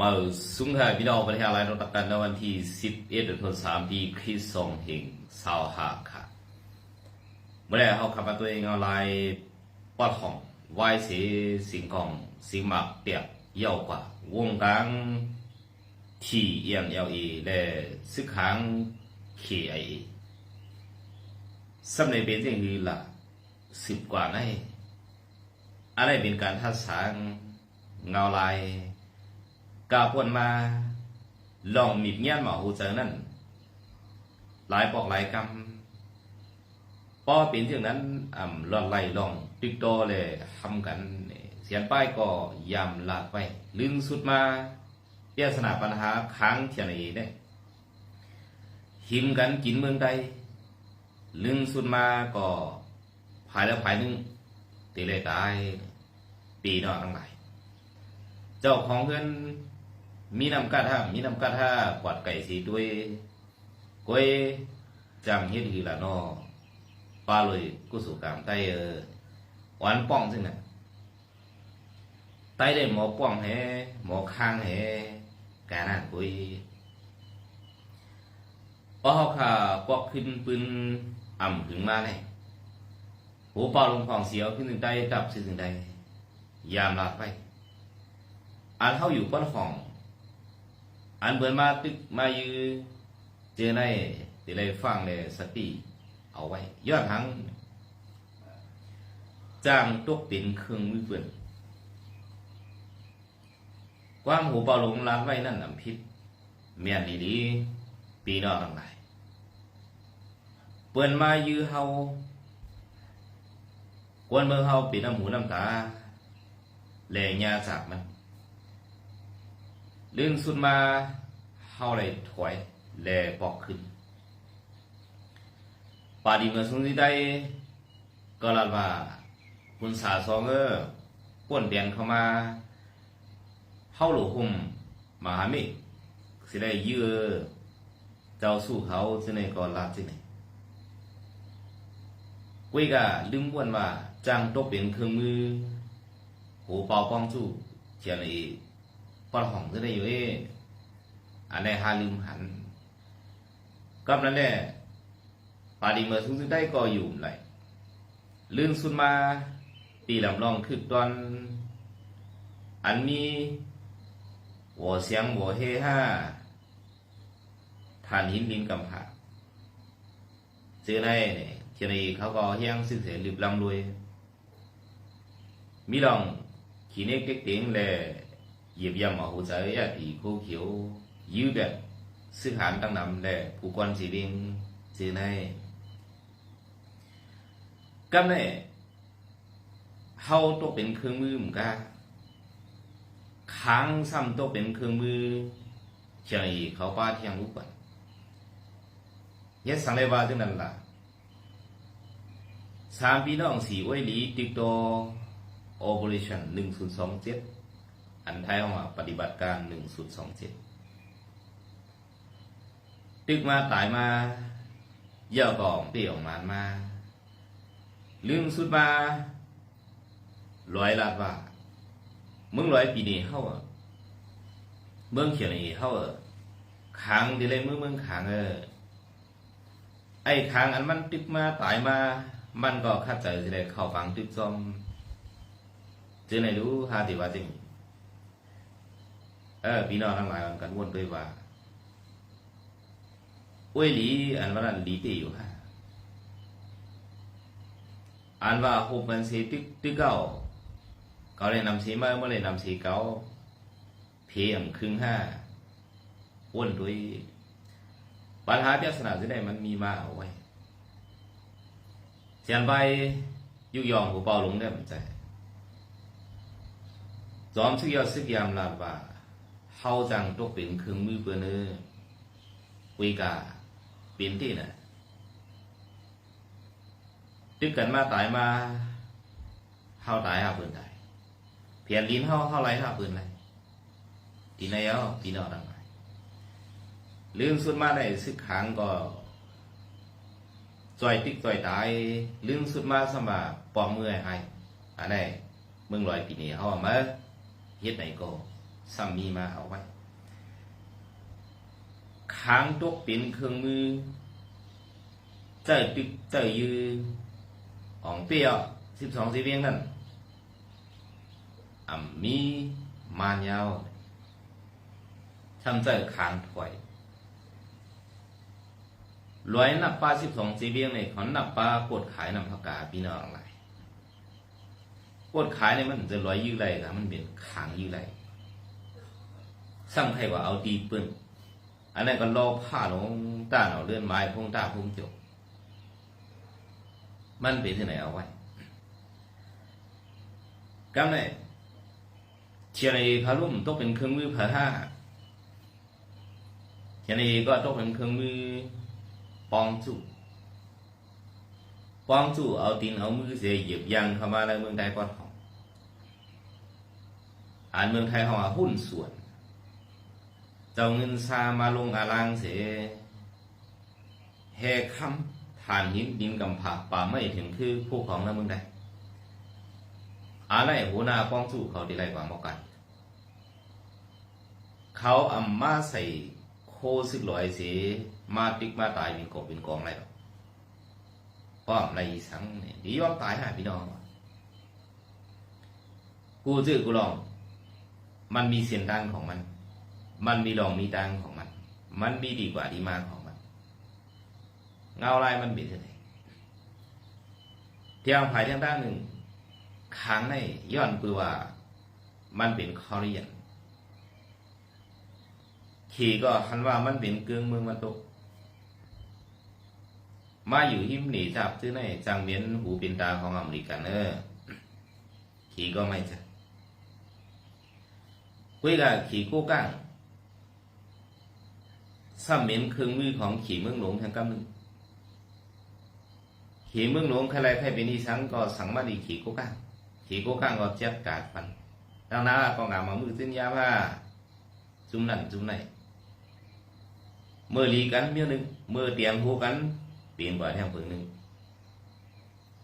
มาสุงหาพี่น้องประเทศอะไรเราตักกันในวันที่ 11เดือนธันวาคมปีคริสต์ศักราช25ค่ะ เมื่อไรเขาขับมาตัวเองเอาลายปอดของไหวเสียสิ่งของสิ่งหมักเปียกเยาวกว่าวงการที่เอียงเอลเอและซึกขังเคไอเอสำเร็จเป็นสิ่งที่ละสิบกว่าในอะไรเป็นการทัดสางเงาลาย กาพวนมาลองมีเงี้ยนหมาหูเจอนั่นหลายปอกหลายกำป้อเป็นเช่นนั้นอ่ำลอดไล่ลองติดต่อเลยทำกัน เสียนป้ายก็ยำลาไป ลึงสุดมาเปียสนาปัญหาค้างเทียนเอเนี่ยหิมกันกินเมืองใดลึงสุดมาก็ภายแล้วภายหนึงตีเลยตาย ปีนอกทั้งหลาย เจ้าของเพื่อน มีน้ำกาท่ามีน้ำกาท่ากวาดไก่สีด้วยก้อยจำเฮ็ดคือละนอปลาเลยกุสุกรรมไตเออหวานป้องซึ่งน่ะไตได้หมอป้องแฮหมอข้างแฮกานั่นกุยพอเขาขาปอกขึ้นปืนอ่ำถึงมาเลยหูป่าลงของเสียวขึ้นถึงใดดับสิ่งถึงใดยามลาไปอันเขาอยู่ป้นห้อง อันเบินมาตึกมายือเจอในติเลยฟังเลยสติเอาไว้ยอดทั้งจ้างตกเป็นเครื่องมือเปื่อนความหูเป่าลงร้านไว้นั่นน้ำพิษเมียนดีๆปีนอกทั้งหลายเปิ่อนมายือเฮากวนเมืองเฮาปีน้ำหูน้ำตาแหล่งยาจากมัน ลื่นสุดมาเฮาเลถอยแลปอกขึ้นปาดีเมื่อสุนที่ได้ก็ลาว่าคุณสาสองเออป้วนเปลี่ยนเข้ามาเฮาหลูหุ่มมหามิสิได้ยื้อเจ้าสู้เขาสิในก่อนลาดสิไหนกุ้ยกะลืมวนว่าจ้างตกเป็นเครื่องมือ หูเป่าป้องสู้เทียนอี ปอดห้องจะได้อยู่เออันใดหาลืมหันก็นั่นแหละปาดีเมื่อสุดได้ก็อยู่ไหลลื่นสุดมาปีลำลองคือตอน อันมีหัวเสียงหัวเฮห้าฐานหินลินกำผาเจอได้เนี่ยเทียนีเขาก็เฮียงซึ่งเสียลืบลำรวย มีลองขีเน็กเด็กเต็งเลย เหยียบย่ำมาหูใจอะที่คู่เขียวยืดแบบซึ่งหานตั้งนำแหละผู้กวนสีดิงสีในก็เนี่ยเฮาตกเป็นเครื่องมือเหมือนกันค้างซ้ำตกเป็นเครื่องมือเชียงอีเขาป้าเที่ยงรู้ก่อนยัดสังเลว่าจังนั้นล่ะสามพี่น้องสีไว้หลีติดต่อ operation หนึ่งศูนย์สองเจ็ด อันไทยออกมาปฏิบัติการหนึ่งสุดสองเจ็ดตึกมาตายมาเย่ากองเปี่ยวมานมาลืมสุดมาร้อยลาดว่ามึงร้อยปีนี้เข้าอะเมืองเขียนนี่เข้าอะขังดีเลยมึงเมืองขังเออไอ้ขังอันมันตึกมาตายมามันก็คัดใจสิเลยเข้าฟังตึกซอมเจอไหนดูหาติว่าจริง เออพี่น้องทั้งหลายมันกันวนด้วยว่าอุ้ยหลีอันว่านั้นหลีเตอยู่ฮะอันว่าหุบมันสีตึกตึกเก้าเขาเลยนำสีมาเมื่อเลยนำสีเก้าเพียมครึ่งห้าวนด้วยปัญหาเจ้าสนาที่ใดมันมีมาเอาไว้เสียนไปยุยองหูเป่าหลงได้มันใจจอมทึกยอดซึกยามลาบว่า เฮาจังตกเป็นเครื่องมือเปื้อนเออคุยกาเป็นที่น่ะตึกกันมาตายมาเฮาตายหาปืนตายเพียนลิ้นเฮาเฮาไรหาปืนไรทีไหนเอาพี่น้องทั้งหลืมสุดมาได้ซึกขังก็จอยติ๊กจอยตายลืมสุดมาสมาปอมมือให้อันไหนมึงลอยปีนี้เฮามาเฮ็ดไหนก็ ซ้ำมีมาเอาไว้ค้างตกเป็นเครื่องมือเจ้าตึกเจ้ายืออ่องเปี้ยวสิบสองสีเวียงนั่นอ่ำมีมานยาวทำเจ้าค้างถอยร้อยนับปลาสิบสองสีเวียงเนี่ยเขานับปลากดขายนำพักกาพี่น้องอะไรกดขายเนี่ยมันจะร้อยยื้อไรครับมันเป็นขางยื้อไร ซ้ำใครว่าเอาดีเปิ้นอันนั้นก็รอผ้าลงต้าเอาเลื่อนไม้พงต้าพงจบมันเป็นที่ไหนเอาไว้กำเนี่ยเชียร์ในพารุ่มต้องเป็นเครื่องมือเผาห้าเชียร์ในก็ต้องเป็นเครื่องมือปองจู่ปองจู่เอาตีนเอามือเสียหยียบยังเข้ามาในเมืองไทยก่อนของอ่านเมืองไทยเขาหุ้นส่วน เจ้าเงินซามาลงอาลางเสแห่คำฐานหินดินกำผาป่าไม่ถึงคือผู้ของในเมืองไทยอะไรหัวหน้าป้องสู้เขาดีไรกว่ามอกัน เขาเอำมาใส่โคสึกลอยเสมาติกมาตายเป็นกบเป็นกองอะไรหรอกป้อมไรสังเนี่ยดียอมตายหาพี่น้องกูจื้อกูลอง มันมีเสียงดังของมัน มันมีรองมีดังของมัน มันมีดีกว่าดีมาของมัน เงาลายมันเป็นเท่าไหร่เที่ยงภายเทางด้านหนึ่งค้างในย้อนปือว่า มันเป็นคอริยันขี่ก็คันว่ามันเป็นเกลืองเมืองมันตกมาอยู่หิมหนีจับซื้อในจังเวียนหูเป็นตาของอเมริกันเออขี่ก็ไม่ใช่คุยกับขี่กู้ก้าง ซ้ำเหม็นเครื่องมือของขี่เมืองหลวงทางกำนึงขี่เมืองหลวงใครๆใครเป็นอีสังก็สังมาดีขี่กู้ก้างขี่กู้ก้างก็เจ็บกาดฟันดังนั้นก็งามมามือสิ้นยาว่าจุ่มนั่นจุ่มไหนเมื่อลีกันเมียหนึ่งเมื่อเตียมหูกันเปลี่ยนกว่าแทงผืนหนึ่ง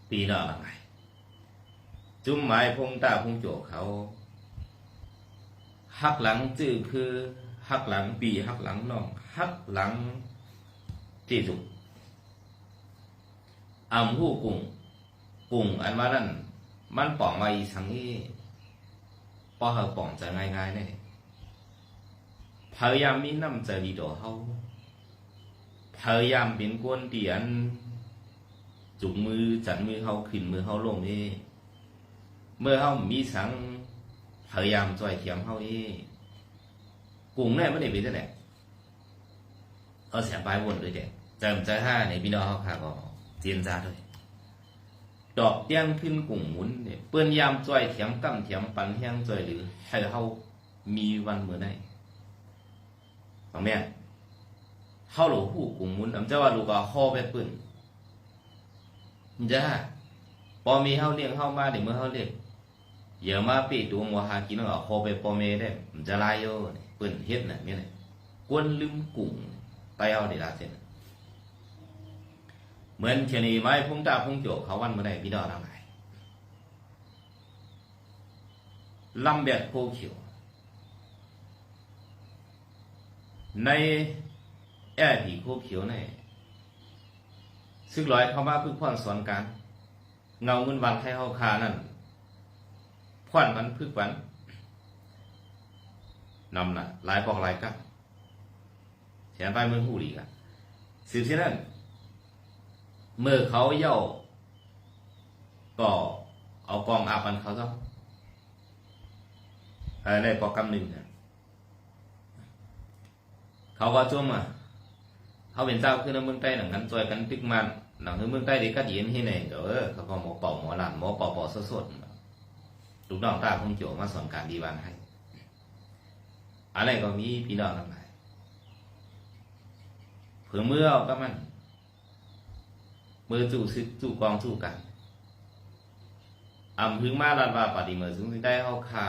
ปีนอกละไงจุ่มไม้พงตาพงโจกเขาหักหลังจื้อคือหักหลังปีหักหลังน้อง หักหลังจีจุกอำหูกุ้งกุ้งอันว่านั่นมันป่องมาอีสังนี้พอเขาป่องจะง่ายๆเนี่ยพยายามมีน้ำใจดีต่อเขาพยายามเป็นกวนเตียนจุกมือจัดมือเขาขึ้นมือเขาลงนี่เมื่อเขามีสังพยายามจ่อยเทียมเขานี่กลุ่มแรกไม่ได้เป็นที่ไหน เอาเสียไปวนเลยเด็กจำใจห้าในพี่น้องเขาค่ะก็เจียนจ้าด้วยดอกเตี้ยงขึ้นกลุ่มหมุนเนี่ยเปื้อนยามจ่อยเทียมกั้มเทียมปันแห้งจ่อยหรือให้เขามีวันเมื่อไหร่ฟังแม่เขาหลูหูกลุ่มหมุนอำเจ้าว่าลูกก็ข้อไปปืนจ้าพอมีเขาเลี้ยงเข้ามาเดี๋ยวเมื่อเขาเลี้ยง giờ mà bị đua mùa hà kỹ nó ở hồ bê bò mê đấy giờ lai vô bẩn hết này như này quân lưng cùng tay ao để làm thế này เหมื ไตเอาดีละเส้นเชนีไม้พุ่งตาพุ่งโจกเขาวันเมื่อใดพี่ดอทำไงลำแบบโคเขียว ในแอ่ผีโคเขียวในซึ่งลอยเข้ามาพึ่งพ่อนสอนการเงาเงินวันไทยเฮาคานั่นพวนมันพึกวันนำน่ะหลายปอกหลายกับ แถมไปเมืองหูดีกันสืบเช่นนั้นเมื่อเขาเย่าก็เอากองอาบันเขาซะในปอกกำหนึ่งเนี่ยเขาก็จุ่มอะเขาเป็นเจ้าขึ้นในเมืองใต้หนังกันจอยกันตึกมันหนังในเมืองใต้ดีก็เย็นที่ไหนเดี๋ยวเออเขาก็หมอเป่าหมอหลานหมอเป่าเป่าสดๆลูกน้องตาคงโจมาสอนการดีวันให้อะไรก็มีพี่น้องทั้งหลาย ผือเมื่อเอาก็มัน มือจู่ซึกจู่กองจู่กันอำพึงมาลาดว่าปฏิเมื่อซึ่งได้เข้าคา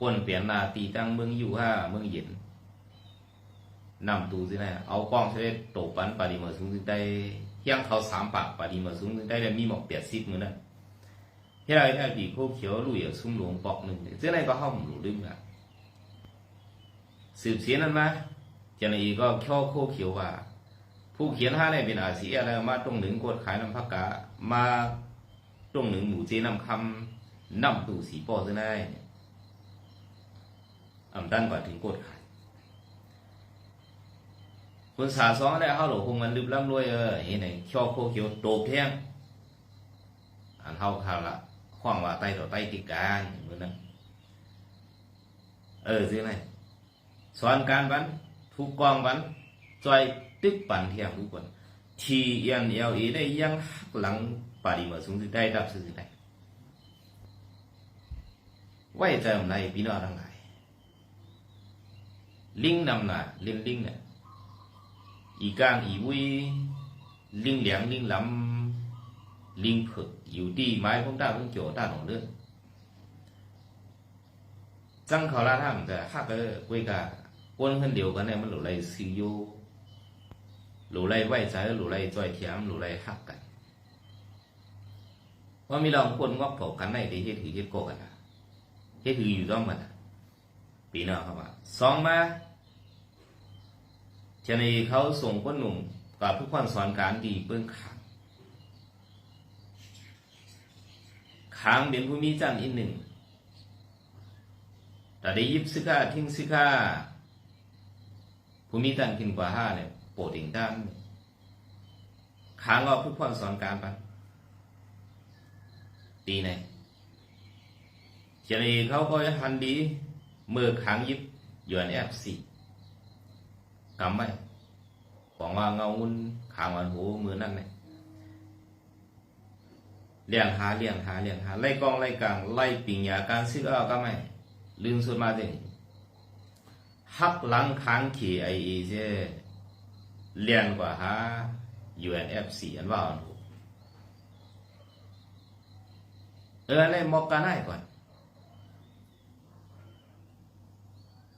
ป่นเปลี่ยนนาตีตั้งเมืองอยู่ห้าเมืองเย็นนำตูสินะเอากองเสด็จโตปันปฏิเมื่อซึ่งได้เที่ยงเขาสามปากปฏิเมื่อซึ่งได้แล้วมีหมอกเปียดซิบมือนั้นที่เราแค่ดีโคเขียวลุยซุ่มหลวงปอกหนึ่งเจ้าไหนก็เข้าหมูลืมอะสืบเสียนนั้นมา เจนอีก็ข้อโคเขียวว่าผู้เขียนห้าในเป็นอาเซียแล้วมาตรงหนึ่งกดขายน้ำพักกะมาตรงหนึ่งหมู่เจนำคำนำตู่สีปอซื้อได้อำดันกว่าถึงกดขายคนสาสองได้เขาหลงคงมันลึบล้ำรวยเออเห็นไหนข้อโคเขียวโตบแท่งอันเท่าข่าวละขว้างว่าไตต่อไตติดการเหมือนนั้นเออซื้อไหนสอนการบัน ทุกกองบันจอยตึกปันเทียงทุกคนทีเอียนเอลเอได้ยังหักหลังปาดีมาสูงสุดได้ดับสุดได้ไว้ใจมันไรพี่น้องทั้งหลายลิงนำหน้าเล่นลิงเนี่ยอีกางอีวุยลิงเหลียงลิงลำลิงผึกอยู่ที่ไม้พงต้าพงโจต้าหนองเลือดจังเขาลาทำแต่ฮักเออกุยกา ก้นคนเดียวกันเนี่ยมันหลุไรซิโยหลุไรไหวใจหลุไรจอยเทียมหลุไรฮักกันว่ามีเราคนงอกเผากันในที่เฮ็ดถือเฮ็ดโกกันนะเฮ็ดถืออยู่ต้องมันนะปีหน้าเข้ามาสองมาฉะนั้นเขาส่งคนหนุ่มกับผู้คนสอนการดีเปื้องขังขังเป็นผู้มีจันอีกหนึ่งแต่ได้ยิบสิกาทิ้งสิกา ภูมิตันกินกว่าห้าเนี่ยโปรดิ่งตั้งข้างก็ผู้พ่อนสอนการไนตีในเฉลีเขาก็หันดีเมื่อข้างยิบหยวนแอบสี่กำไม่ของว่าเงาอุ้นขางวันหูมือนั่นเนี่ยเลี้ยงหาเลี้ยงหาเลี้ยงหาไล่กองไล่กลางไล่ปิงยาการซื้อเอาก็ไม่ลืมสุดมาเด็ ฮักหลังค้างขี่ไอเอเจเรียนกว่าฮะ UNFC อันว่าอันหูเอออะไรมอกกันได้ก่อน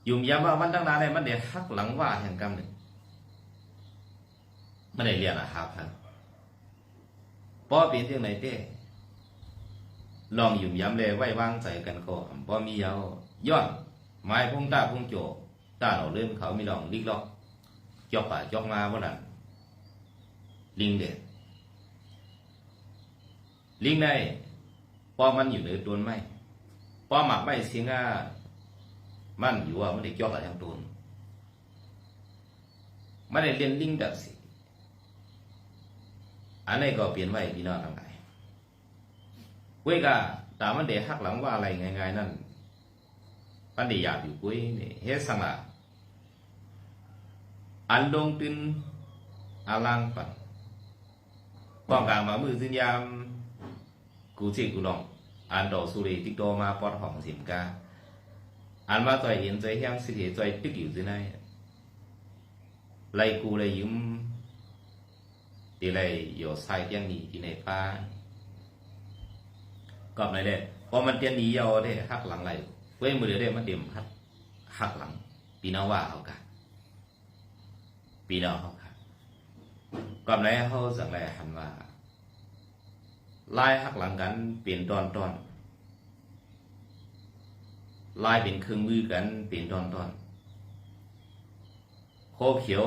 ยุ่มยามว่ามันตั้งนานเลยมันเดี๋ยวฮักหลังว่าแห่งกรรมหนึ่งมันได้เรียนอะหาพันป้อเปลี่ยนเรื่องไหนเต้ลองหยุ่มยามเลยไว้วางใจกันก่อนป้อมีเยาย้อนไม้พุ่งตาพุ่งโจ ตาเราเริ่มเขามีลองลิกล็อกจอกป่าจอกมาเมื่อนั้นลิงเด็ดลิงได้ป้อมันอยู่ในตัวไม่ป้อหมักไม่เสียงอะมันอยู่ว่ามันได้จอกอะไรทั้งตัวมันได้เรียนลิงดักสิอันนี้ก็เปลี่ยนไว้พี่น้องทั้งหลายกุ้ยก็ตามมันเดหักหลังว่าอะไรง่ายๆนั่นมันได้อยากอยู่กุ้ยนี่เฮ็ดสังละ อันดงตินอาลังปันปองกางมามือสินยามกูจิกูลองอันดอกสุรีติกโตมาปอดห้องสิมกา anh mà tôi hiện tôi hiện sự hiện tôi biết điều gì này lấy cú lấy yếm thì lấy có sai tiếng nhị thì này pha còn này đây พอมันเตียนนี้เอได้หักหลังไหลเว้ยมือเดียวได้มันเดียมหักหักหลังปีนาว่าเขากัน ปีนาเขากันก่อนไหนเขาสั่งอะไรหันว่าไล่หักหลังกันเปลี่ยนตอนตอนลายเป็นเครื่องมือกันเป็นตอนตอนโคเขียว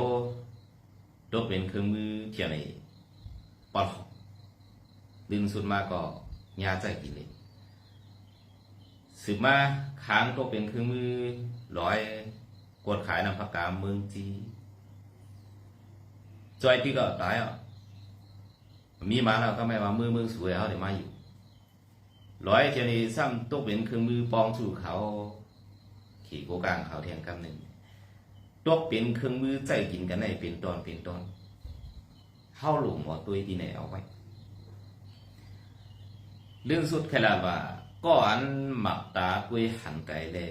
ดกเป็นเครื่องมือเที่ยวในปอดดึงสุดมาก็ยาใจกินเลยสืบมาค้างก็เป็นเครื่องมือร้อยกดขายนำพักกามเมืองจี จอยที่ก็ตายอะมีมาแล้วก็ไม่ว่ามือมือสวยเขาเดี๋ยวมาอยู่ร้อยเจนี่ซ้ำตกเป็นเครื่องมือปองสู่เขา ขี่โกกลางเขาเทียงกำหนึ่งตกเป็นเครื่องมือใจกินกันในเป็นตอนเป็นตอนเข้าหลุมหมอตัวที่ไหนเอาไว้เรื่องสุดแค่ละว่าก็อันหมักตากุยหันไกลเลย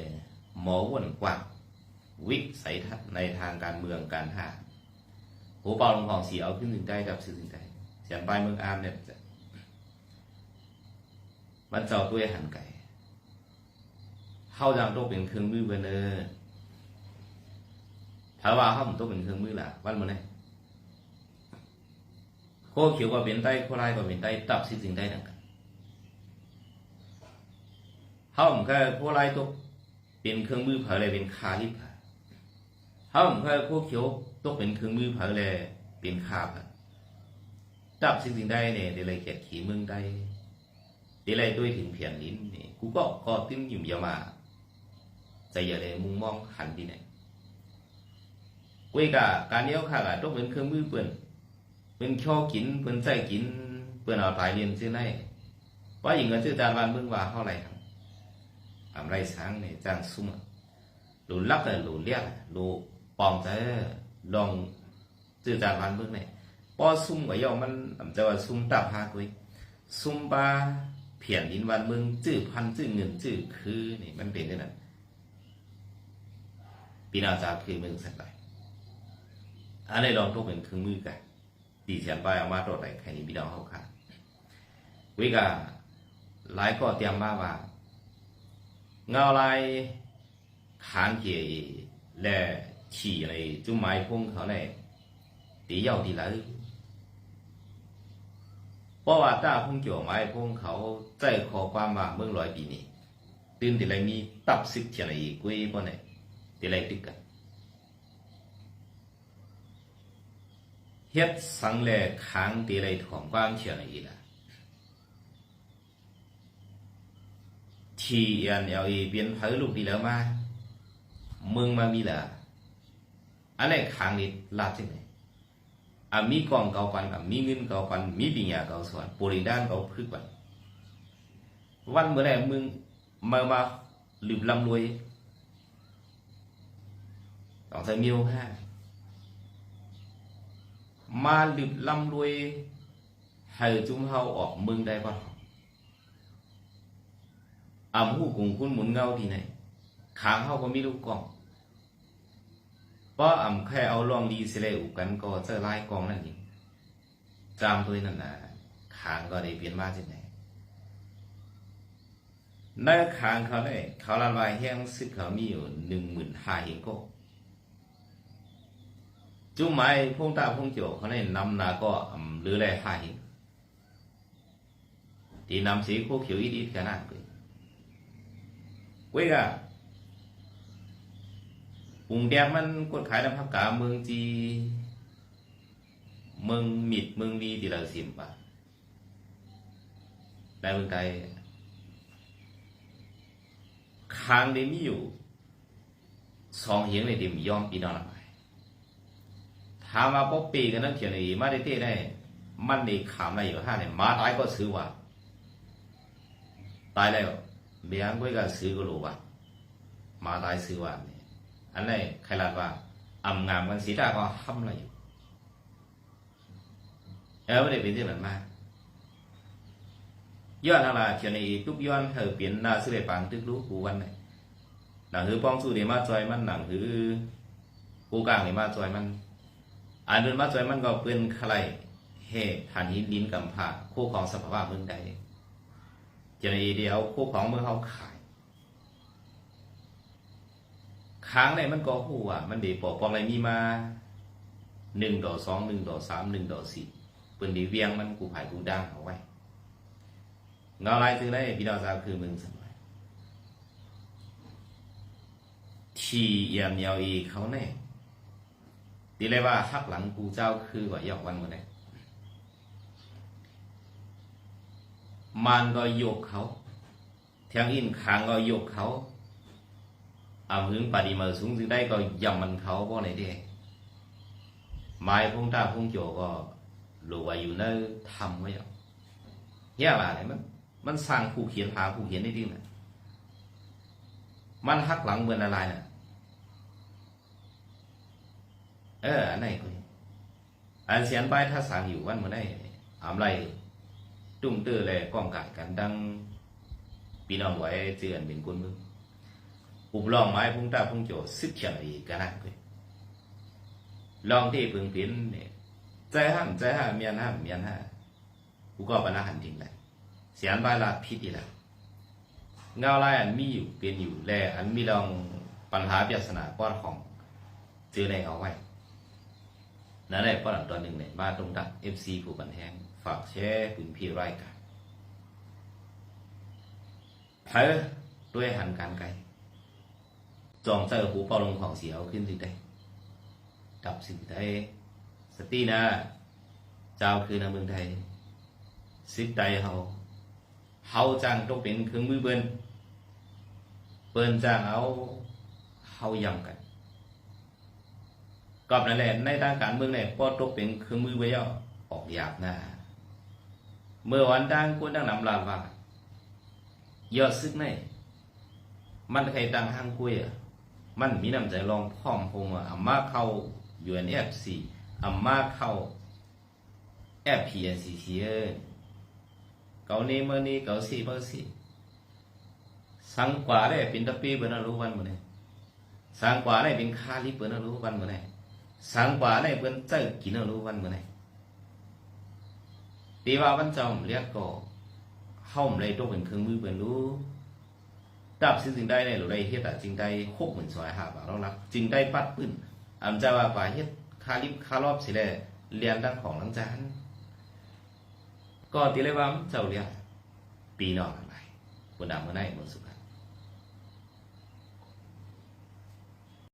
หมอวนกว้างวิกใส่ทัศน์ในทางการเมืองการทหาร หัวเป่าลงของเสียเอาขึ้นถึงได้กับสื่อถึงได้เสียนปลายเมืองอามเนี่ยมันเจ้าตัวหันไก่เข้าจังต้องเป็นเครื่องมือไปเนอถ้าว่าเขามันต้องเป็นเครื่องมือล่ะวันมันไหนโคเขียวกว่าเป็นไตโคไลกว่าเป็นไตตับสิ่งสิ่งใดนั่นกันเขาผมแค่โคไลตัวเป็นเครื่องมือเผาอะไรเป็นคาลิผาเขาผมเคยพวกเขียว ตกเป็นเครื่องมือเผาเลเป็นคาบอะจับสิ่งสิ่งใดเนี่ยเดี๋ยเกียดขี่เมืองใดเดี๋ยด้วยถึงเพียงนิ้นนี่กูก็ก็ติ้มหยุ่มยามาใจอย่าเลยมุงมองหันดีไหนกุยกะการเลี้ยข้ากะต้องเป็นเครื่องมือเปื่อนเป็นข้อกินเปื่อนใจกินเปื่อนเอาตายเรียนซื้อไหนว่าอย่างเงินซื้อจานวันเมืองว่าเท่าไรครับทำไรช้างเนี่ยจ้างซุ่มหลุลักเลยหลุเลียหลุปองใจ ลองซื้อจานวันเมืองเนี่ยพอซุ่มก็ย่อมันจะว่าซุ่มตับหากุยซุ่มปลาเพียนดินวันเมืองจื้อพันจื้อเงินจื้อคือนี่มันเป็นได้นั่นปีนาจาคือเมืองสักไหนอันนี้ลองทุกเป็นเครื่องมือกันดีเสียนไปเอามาตรวจอะไรใครนี่พี่น้องเขาค่ะวิกาหลายก็เตรียมมาว่าเงาลายขานเกี่ยและ ฉี่อะไรจุ้มไม้พุ่งเขาเนี่ยตีเย้าตีเลเพราะว่าตาพุ่งเกี่ยวไม้พุ่งเขาใจขอความว่าเมื่อร้อยปีนี้ตื่นตีไรมีตับสิกเทียนอะไรกุยบ่เนี่ยตีไรติดกันเฮ็ดสังแลค้างตีไรถ่วงความเชื่อในอีละทีเอ็นเอลเปลี่ยนเผยลูกดีแล้วมามึงมามีละ อันไหนค้างนี่ลาดจังไหนอะมีกองเก่าปันอะมีเงินเก่าปันมีปัญญาเก่าสอนบริด้านเก่าพึกปันวันเมื่อไหร่มึงมามาลืมลำรวยต้องใส่มิวห้ามาหลึบลำรวยให้จุ้มเฮาออกมืองได้ป่ะอ่ำหูกุงคุณหมุนเงาที่ไหนขางเฮาก็มีลูกกอง เพราะอ่ำแค่เอาลองดีสิเลยอุกันก็จะไล่กองนั่นเองจามตัวนั่นนะขางก็ได้เปลี่ยนมาจากไหนในขางเขาเนี่ยเขาละลายแห้งซึกเขามีอยู่หนึ่งหมื่นห้าเองก็จุ้มไม้พงตาพงเจียวเขาในนำนาก็อ่ำหรือแลหายที่นำสีโคเขียวอีดีขนาดเลยเว้ยกะ ปุ่งแดงมันกดขายน้ำพักกาเมืองจี เมืองมิดเมืองดีที่เราสิมปะในเมืองไทยค้างเดมีอยู่สองเหียงในเดมียอมปีนอนละถามว่าป๊อปปี้กันนั่นเขียนอะไรมาได้เต้ได้ มันในขามอะไรอยู่ห้าเนี่ยมาตายก็ซื้อว่าตายแล้วเบียงก็ก็ซื้อก็รู้ว่ามาตายซื้อว่าเนี่ย อันนี้ใครลัดว่าอำงามกันสีตาก็ห้ำอะไรอยู่เออไม่ได้เป็นที่นั้นมาย้อนอะไรเขียนในทุกย้อนเธอเปลี่ยนนาซื้อได้ปังตึกรู้กูวันไหนหนังหือป้องสู้เดียมาจอยมันหนังหือกูกลางเดียมาจอยมันอันนั้นมาจอยมันก็เป็นใครเฮฐานหินดินกำพร้าคู่ของสภาวะเมืองใดจะในเดียวคู่ของเมืองเขาขาย ค้างในมันก็หูอ่มันเดี๋ยวปอกปองอะไรมีมาหนึ่งดอสองหนึ่งดอสามหนึ่งดอสี่เปิ้นดีเวียงมันกูผายกูดังเอาไว้เงาลายคือได้พี่น้องทราบคือมืองสมัยทีเอี่ยมยาวอีเขาเนี่ยตีเลยว่าหักหลังกูเจ้าคือว่ายอกวันหมดเลยมันก็ยกเขาเทียงอินขางก็ยกเขา อาหึงปฏิมาสูงจึงได้ก็ยำมันเขาบ่ไหนเด้ไม้พงตาพงโจก็รู้ว่าอยู่ในทำไว้แล้วเฮียว่าอะไรมันมันสร้างผู้เขียนพาผู้เขียนได้ดีนะมันหักหลังเหมือนอะไรน่ะ เอออันไหนก็อันเสียนใบถ้าสางอยู่วันเมาได้อำไรตุ้มตื้อเลยก้องกายกันดังปีน้องไว้เจือนเป็นกุนมึง อุบลองไม้พุ่งตาพุ่งโจซึกเขียนอีกกันนะลองที่พึงเปลี่ยนเนี่ยใจห้ามใจห้ามเมียนห้ามเมียนห้ากูก็ปนาหันทิ้งเลยเสียนใบลาพิษอีละเงาลายอันมีอยู่เป็นอยู่แลอันมีลองปัญหาปริศนาป้อนของเจอในเอาไว้นั่นแหละฝรั่งตัวหนึ่งเนี่ยมาตรงดัก FC ผู้บันแห้งฝากแชร์พื้นพี่รายการเธอด้วยหันการไกล จองเจอหูเป่าลงของเสียวขึ้นสิได้กับสิ่งไทยสตินะเจ้าคือในเมืองไทยสิทใดเฮาเฮาจ้างต้องเป็นเครื่องมือเบิ้นเปิ้นจ้างเอาเฮายำกันกับนั่นแหละในทางการเมืองเนี่ยปอตกเป็นเครื่องมือไว้ย่อออกหยาบหน้าเมื่อวันดังควรดังนำลาว่ายอดซึกในมันใครตังห้างกุ้ยอะ มันมีน้ำใจลองพร้อมพงอะอามาเข้า UNFC อามาเข้า FPNCC เอ้ยเกานี้เมื่อนี้เกาสีเมื่อสีสังกว่าได้เป็นตะปีเปิ้นรู้วันมื้อนี้สังกว่าได้เป็นคาลิเปิ้นรู้วันมื้อนี้สังกว่าได้เปิ้นเจ้ากินรู้วันมื้อนี้ตีว่าวันจอมเรียกก็เข้าเลยต้องเป็นเครื่องมือเป็นรู้ ดับสิ่งได้ใดในหรือไดเฮ็ดอะจริงได้หกหมื่นสอยหาบาทเรารับจริงได้ปัดปื้นอำจะว่าป่าเฮ็ดคาลิบคารอบสิแลเรียนดังของหลังจานก็ตีเลยว่าเจ้าเรียนปีนอกอะไรบนดาเมื่อไหร่บนสุข